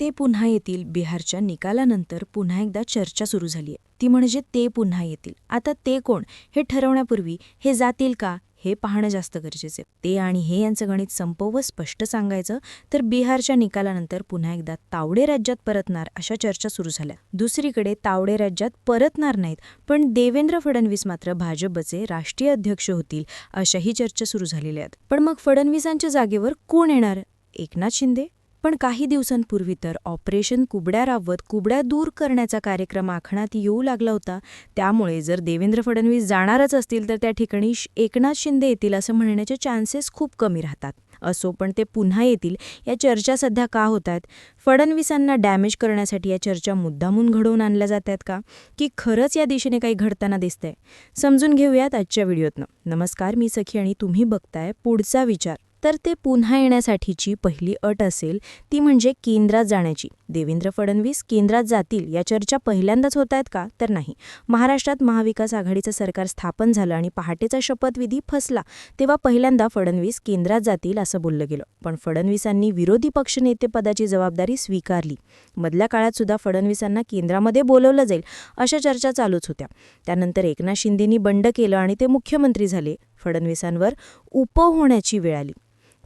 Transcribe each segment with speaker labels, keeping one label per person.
Speaker 1: ते पुन्हा येतील. बिहारच्या निकालानंतर पुन्हा एकदा चर्चा सुरू झाली आहे. ती म्हणजे ते पुन्हा येतील. आता ते कोण? हे ठरवण्यापूर्वी हे जातील का? हे पाहणं जास्त गरजेचे ते आणि हे यांचं गणित संपव स्पष्ट सांगायचं तर बिहारच्या निकालानंतर पुन्हा एकदा तावडे राज्यात परतणार अशा चर्चा सुरू झाल्या. दुसरीकडे तावडे राज्यात परतणार नाहीत पण देवेंद्र फडणवीस मात्र भाजपचे राष्ट्रीय अध्यक्ष होतील अशाही चर्चा सुरू झालेल्या आहेत. पण मग फडणवीसांच्या जागेवर कोण येणार? एकनाथ शिंदे? पण काही दिवसांपूर्वी तर ऑपरेशन कुबड्या राबवत कुबड्या दूर करण्याचा कार्यक्रम आखण्यात येऊ लागला होता. त्यामुळे जर देवेंद्र फडणवीस जाणारच असतील तर त्या ठिकाणी श- एकनाथ शिंदे येतील असं म्हणण्याचे चान्सेस खूप कमी राहतात. असो पण ते पुन्हा येतील. या चर्चा सध्या का होत आहेत? फडणवीसांना डॅमेज करण्यासाठी या चर्चा मुद्दामून घडवून आणल्या जात आहेत का? की खरंच या दिशेने काही घडताना दिसतंय? समजून घेऊयात आजच्या व्हिडिओतनं. नमस्कार मी सखी आणि तुम्ही बघताय पुढचा विचार. तर ते पुन्हा येण्यासाठीची पहिली अट असेल ती म्हणजे केंद्रात जाण्याची. देवेंद्र फडणवीस केंद्रात जातील या चर्चा पहिल्यांदाच होत आहेत का? तर नाही. महाराष्ट्रात महाविकास आघाडीचं सरकार स्थापन झालं आणि पहाटेचा शपथविधी फसला तेव्हा पहिल्यांदा फडणवीस केंद्रात जातील असं बोललं गेलं. पण फडणवीसांनी विरोधी पक्षनेतेपदाची जबाबदारी स्वीकारली. मधल्या काळात सुद्धा फडणवीसांना केंद्रामध्ये बोलवलं जाईल अशा चर्चा चालूच होत्या. त्यानंतर एकनाथ शिंदेनी बंड केलं आणि ते मुख्यमंत्री झाले. फडणवीसांवर उप होण्याची वेळ आली.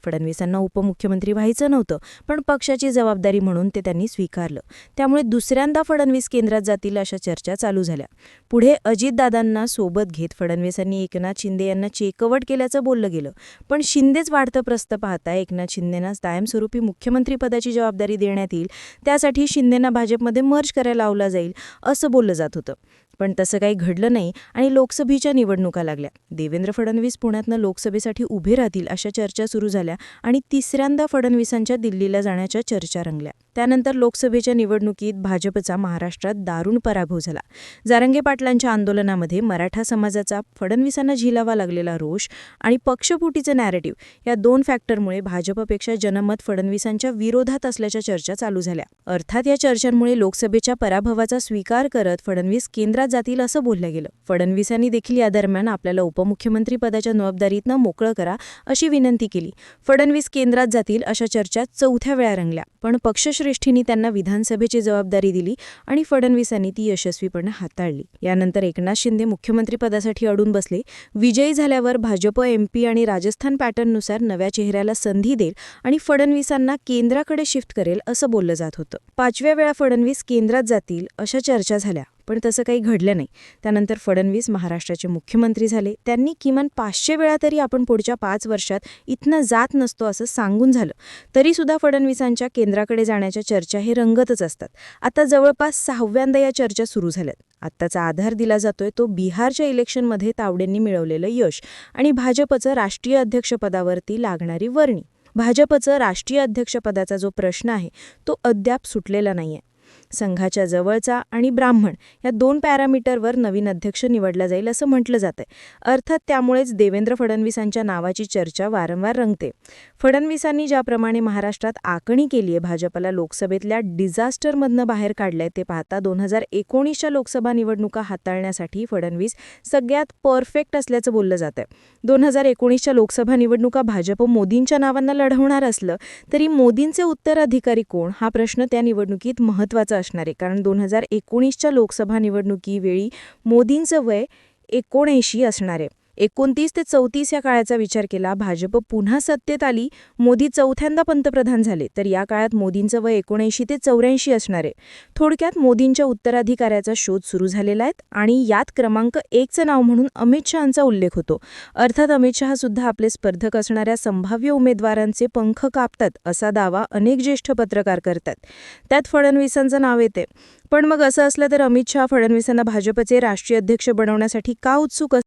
Speaker 1: फडणवीसांना उपमुख्यमंत्री व्हायचं नव्हतं पण पक्षाची जबाबदारी म्हणून ते त्यांनी स्वीकारलं. त्यामुळे दुसऱ्यांदा फडणवीस केंद्रात जातील अशा चर्चा चालू झाल्या. पुढे अजितदादांना सोबत घेत फडणवीसांनी एकनाथ शिंदे यांना चेकवट केल्याचं बोललं गेलं. पण शिंदेच वाढतं प्रस्त पाहता एकनाथ शिंदेना कायमस्वरूपी मुख्यमंत्रीपदाची जबाबदारी देण्यात येईल त्यासाठी शिंदेना भाजपमध्ये मर्ज करायला लावला जाईल असं बोललं जात होतं. पण तसं काही घडलं नाही आणि लोकसभेच्या निवडणुका लागल्या. देवेंद्र फडणवीस पुण्यातनं लोकसभेसाठी उभे राहतील अशा चर्चा सुरू झाल्या आणि तिसऱ्यांदा फडणवीसांच्या दिल्लीला जाण्याच्या चर्चा रंगल्या. त्यानंतर लोकसभेच्या निवडणुकीत भाजपचा महाराष्ट्रात दारुण पराभव झाला. जारंगे पाटलांच्या आंदोलनामध्ये मराठा समाजाचा फडणवीसांना झिलावा लागलेला रोष आणि पक्षफुटीचं नॅरेटिव्ह या दोन फॅक्टरमुळे भाजपपेक्षा जनमत फडणवीसांच्या विरोधात असल्याच्या चर्चा चालू झाल्या. अर्थात या चर्चांमुळे लोकसभेच्या पराभवाचा स्वीकार करत फडणवीस केंद्रात जातील असं बोललं गेलं. फडणवीसांनी देखील या दरम्यान आपल्याला उपमुख्यमंत्री पदाच्या जबाबदारीतनं मोकळं करा अशी विनंती केली. फडणवीस केंद्रात जातील अशा चर्चा चौथ्या वेळा रंगल्या. पण श्रेष्ठींनी त्यांना विधानसभेची जबाबदारी दिली आणि फडणवीसांनी ती यशस्वीपणे हाताळली. यानंतर एकनाथ शिंदे मुख्यमंत्रीपदासाठी अडून बसले. विजयी झाल्यावर भाजप एमपी आणि राजस्थान पॅटर्ननुसार नव्या चेहऱ्याला संधी देईल आणि फडणवीसांना केंद्राकडे शिफ्ट करेल असं बोललं जात होतं. पाचव्या वेळा फडणवीस केंद्रात जातील अशा चर्चा झाल्या. पण तसं काही घडलं नाही. त्यानंतर फडणवीस महाराष्ट्राचे मुख्यमंत्री झाले. त्यांनी किमान पाचशे वेळा तरी आपण पुढच्या पाच वर्षात इथनं जात नसतो असं सांगून झालं. तरीसुद्धा फडणवीसांच्या केंद्राकडे जाण्याच्या चर्चा हे रंगतच असतात. आता जवळपास सहाव्यांदा या चर्चा सुरू झाल्यात. आत्ताचा आधार दिला जातोय तो बिहारच्या इलेक्शनमध्ये तावडेंनी मिळवलेलं यश आणि भाजपचं राष्ट्रीय अध्यक्षपदावरती लागणारी वर्णी. भाजपचं राष्ट्रीय अध्यक्षपदाचा जो प्रश्न आहे तो अद्याप सुटलेला नाही आहे संघाच्या जवळचा आणि ब्राह्मण या दोन पॅरामीटरवर नवीन अध्यक्ष निवडला जाईल असं म्हटलं जातंय. अर्थात त्यामुळेच देवेंद्र फडणवीसांच्या नावाची चर्चा वारंवार रंगते. फडणवीसांनी ज्याप्रमाणे महाराष्ट्रात आखणी केली आहे भाजपला लोकसभेतल्या डिझास्टरमधनं बाहेर काढलंय ते पाहता दोन हजार एकोणीसच्या लोकसभा निवडणुका हाताळण्यासाठी फडणवीस सगळ्यात परफेक्ट असल्याचं बोललं जातंय. दोन हजार एकोणीसच्या लोकसभा निवडणुका भाजप मोदींच्या नावांना लढवणार असलं तरी मोदींचे उत्तराधिकारी कोण? हा प्रश्न त्या निवडणुकीत महत्त्वाचा असणार. आहे कारण दोन हजार एकोणीसच्या लोकसभा निवडणुकीवेळी मोदींचं वय एकोणऐंशी असणार. आहे एकोणतीस ते चौतीस या काळाचा विचार केला भाजप पुन्हा सत्तेत आली मोदी चौथ्यांदा पंतप्रधान झाले तर या काळात मोदींचं वय एकोणऐंशी ते चौऱ्याऐंशी असणार आहे. थोडक्यात मोदींच्या उत्तराधिकाऱ्याचा शोध सुरू झालेला आहे आणि यात क्रमांक एकचं नाव म्हणून अमित शहांचा उल्लेख होतो. अर्थात अमित शहा सुद्धा आपले स्पर्धक असणाऱ्या संभाव्य उमेदवारांचे पंख कापतात असा दावा अनेक ज्येष्ठ पत्रकार करतात. त्यात फडणवीसांचं नाव येते. पण मग असं असलं तर अमित शहा फडणवीसांना भाजपचे राष्ट्रीय अध्यक्ष बनवण्यासाठी का उत्सुक